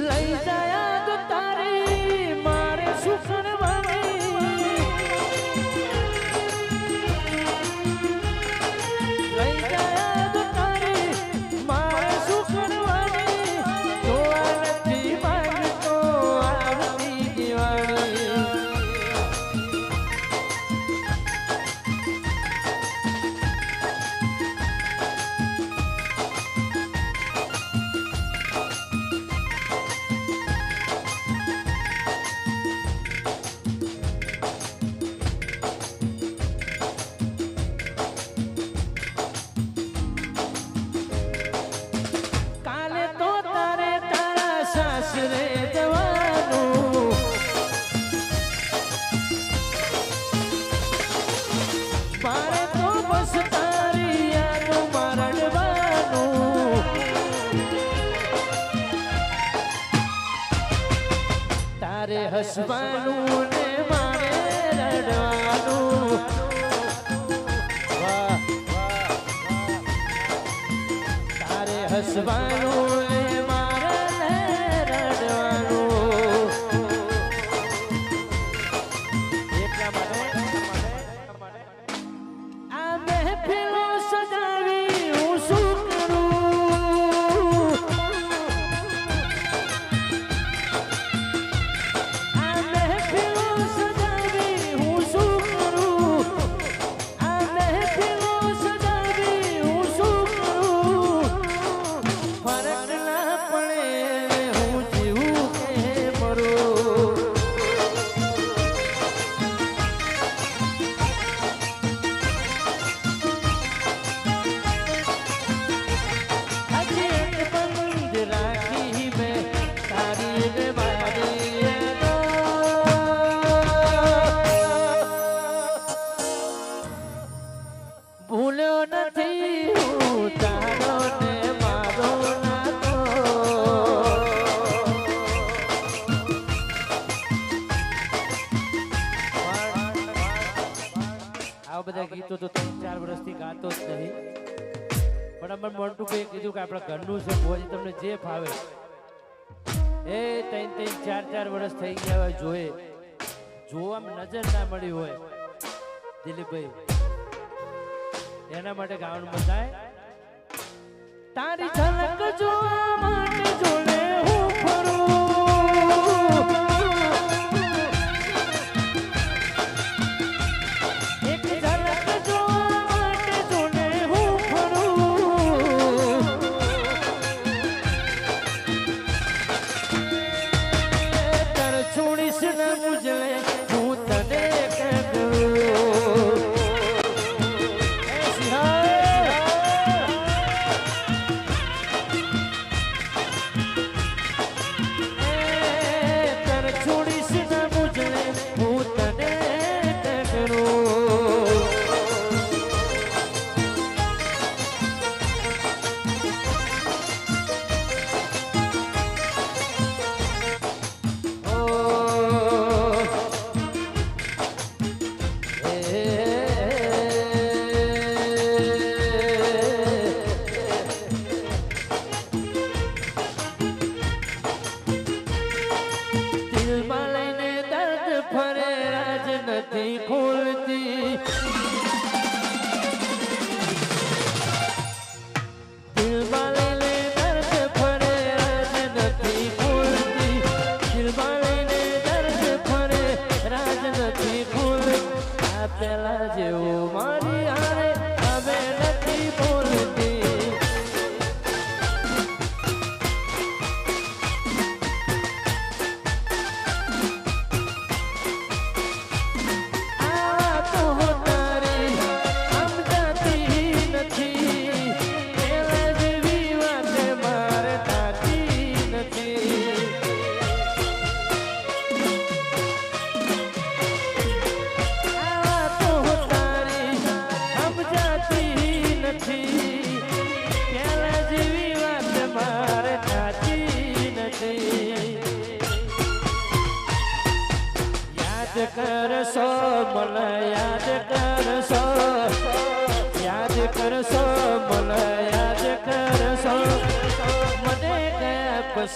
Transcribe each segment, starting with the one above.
lấy હસવાનું ને મારે રડવાનું. તારે આવા બધા ગીતો તો ત્રણ ચાર વર્ષથી ગાતો જ નહીં પણ અમને મોન્ટુભાઈ કીધું કે આપણા ઘરનું છે ભોજ, તમને જે ફાવે. એ ત્રણ ત્રણ, ચાર ચાર વર્ષ થઈ ગયા હોય જોયે જોવામાં નજર ના મળી હોય, દિલીપભાઈ. એના માટે ગાવાનું મજા તારી ઝલક જો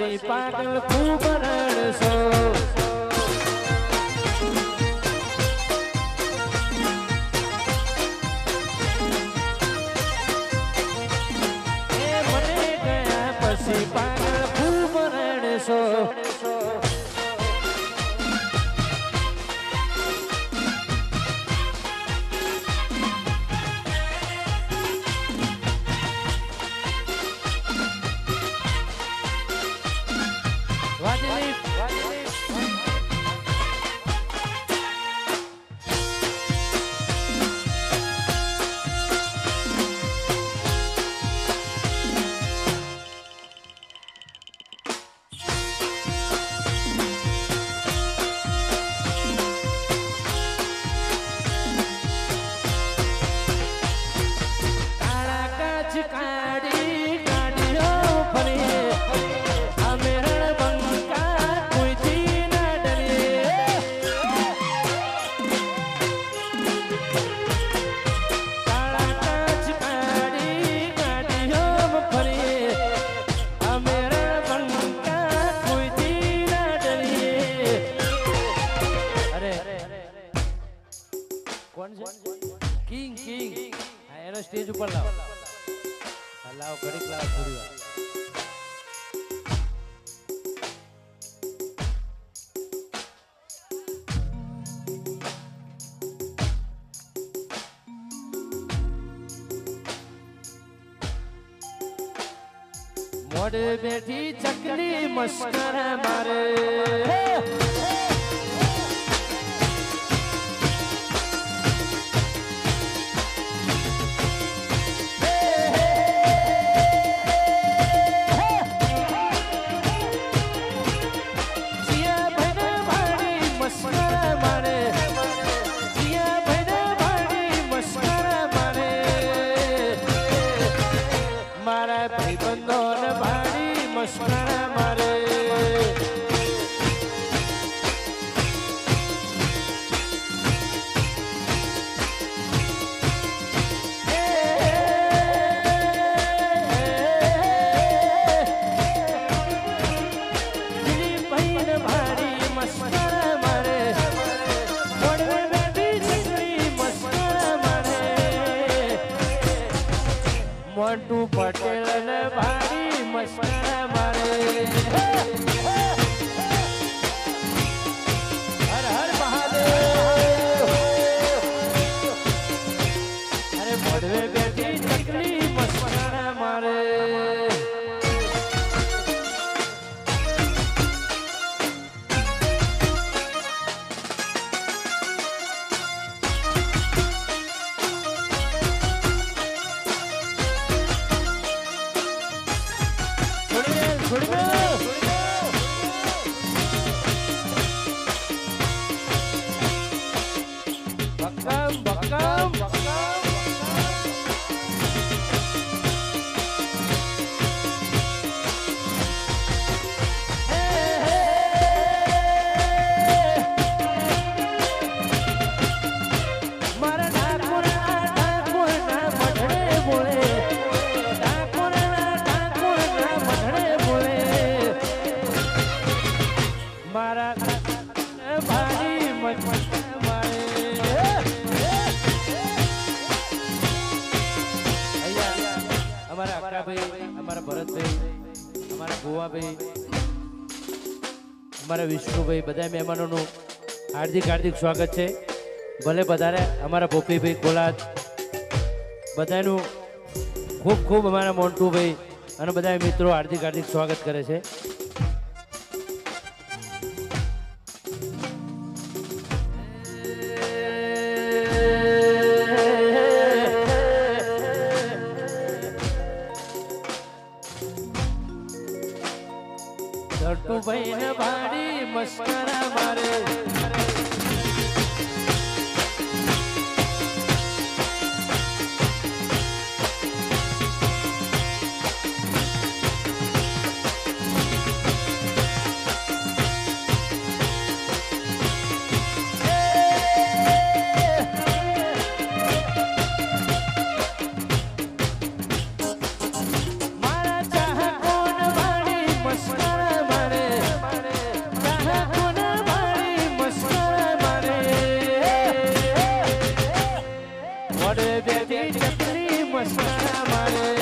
પછી પાગલ ખૂબ રડશો. ઉપર લાવો લાવો ઘડીક લાવો થોડી વાર મોડે બેઠી ચકલી મસ્કર મારે れが ભરતભાઈ અમારા ગોવાભાઈ અમારા વિષ્ણુભાઈ, બધા મહેમાનોનું હાર્દિક હાર્દિક સ્વાગત છે. ભલે બધાને અમારા ભોપીભાઈ કોલાદ, બધાનું ખૂબ ખૂબ અમારા મોન્ટુભાઈ અને બધા મિત્રો હાર્દિક હાર્દિક સ્વાગત કરે છે. મળે દેવી ચકલી મસણા મળે